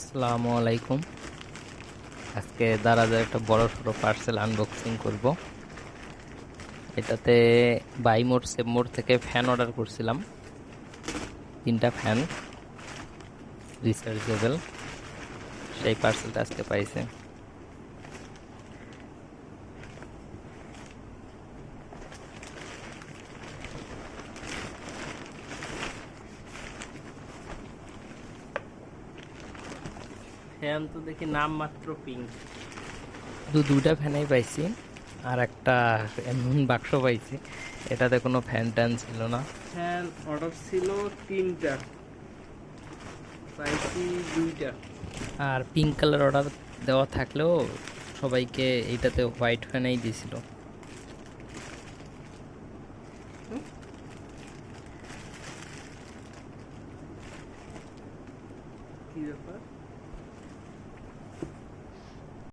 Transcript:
আসসালামু আলাইকুম। আজকে দারাজের একটা বড় সড়ো পার্সেল আনবক্সিং করব। এটাতে বাই মোড সেভ মোড থেকে ফ্যান অর্ডার করছিলাম। তিনটা ফ্যান রিচার্জেবল সেই পার্সেলটা আজকে পাইছে। ফ্যান তো দেখি নাম মাত্র পিঙ্ক দু দুটা ফ্যানই পাইছি আর একটা এমন বাক্স পাইছি। এটাতে কোনো ফ্যান ট্যান ছিল না। ফ্যান অর্ডার ছিল তিনটা। পাইছি দুইটা। আর পিঙ্ক কালার অর্ডার দেওয়া থাকলেও সবাইকে এইটাতে হোয়াইট ফ্যানেই দিয়েছিল কি ব্যাপার?